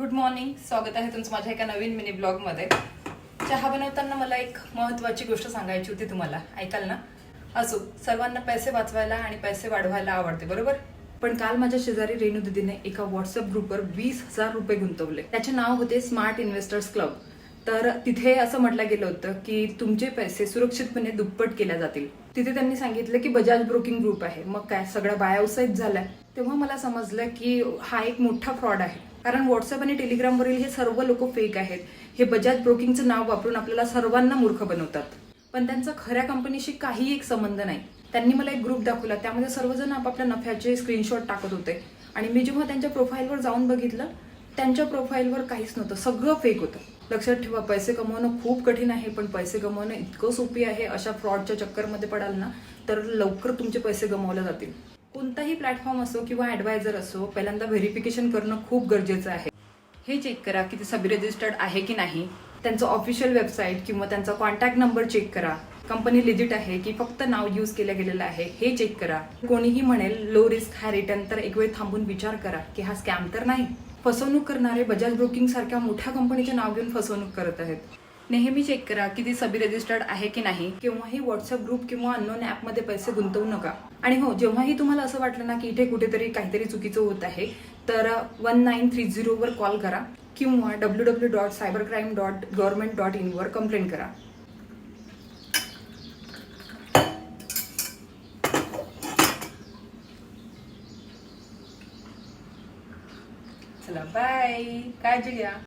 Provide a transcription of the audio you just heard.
Good morning स्वागत आहे तुमचं माझ्या एका नवीन मिनी ब्लॉगमध्ये चहा बनवताना मला एक महत्त्वाची गोष्ट सांगायची होती तुम्हाला. ऐकाल ना? असो सर्वांना पैसे वाचवायला आणि पैसे वाढवायला आवडते बरोबर? पण काल माझ्या शेजारी रेणू दिदीने एका व्हॉट्सअप ग्रुपवर वीस हजार रुपये गुंतवले. त्याचे नाव होते स्मार्ट इन्व्हेस्टर्स क्लब तर तिथे असं म्हटलं गेलं होतं की तुमचे पैसे सुरक्षितपणे दुप्पट केल्या जातील. तिथे त्यांनी सांगितलं की बजाज ब्रोकिंग ग्रुप आहे. मग काय? सगळा बाया झालाय. तेव्हा मला समजलं की हा एक मोठा फ्रॉड आहे. कारण व्हॉट्सअप आणि टेलिग्रामवरील हे सर्व लोक फेक आहेत. हे बजाज ब्रोकिंगचं नाव वापरून आपल्याला सर्वांना मूर्ख बनवतात. पण त्यांचा खऱ्या कंपनीशी काही एक संबंध नाही. त्यांनी मला एक ग्रुप दाखवला. त्यामध्ये सर्वजण आपापल्या नफ्याचे स्क्रीनशॉट टाकत होते. आणि मी जेव्हा त्यांच्या प्रोफाईलवर जाऊन बघितलं त्यांच्या प्रोफाईलवर काहीच नव्हतं. सगळं फेक होतं. लक्षात ठेवा पैसे कमवणं खूप कठीण आहे पण पैसे कमवणं इतकं सोपी आहे. अशा फ्रॉडच्या चक्करमध्ये पडाल ना तर लवकर तुमचे पैसे गमावले जातील. कोणताही प्लॅटफॉर्म असो किंवा ॲडवायझर असो पहिल्यांदा व्हेरिफिकेशन करणं खूप गरजेचं आहे. हे चेक करा की ते सबी रजिस्टर्ड आहे की नाही. त्यांचं ऑफिशियल वेबसाईट किंवा त्यांचा कॉन्टॅक्ट नंबर चेक करा. कंपनी लिजिट आहे की फक्त नाव यूज केलं गेलेलं आहे हे चेक करा. कोणीही म्हणेल लो रिस्क हाय रिटर्न तर एक वेळ थांबून विचार करा की हा स्कॅम तर नाही. फसवणूक करणारे बजाज ब्रोकिंग सारख्या मोठ्या कंपनीचे नाव घेऊन फसवणूक करत आहेत. नेहमी चेक करा की ती सबी रजिस्टर्ड आहे की नाही. केव्हाही व्हॉट्सअप ग्रुप किंवा अननोन ॲपमध्ये पैसे गुंतवू नका. आणि हो जेव्हाही तुम्हाला असं वाटलं ना की इथे कुठेतरी काहीतरी चुकीचं होत आहे तर वन नाईन थ्री झिरोवर कॉल करा किंवा W W dot cyber crime dot government dot इनवर complaint करा. चला बाय काळजी घ्या.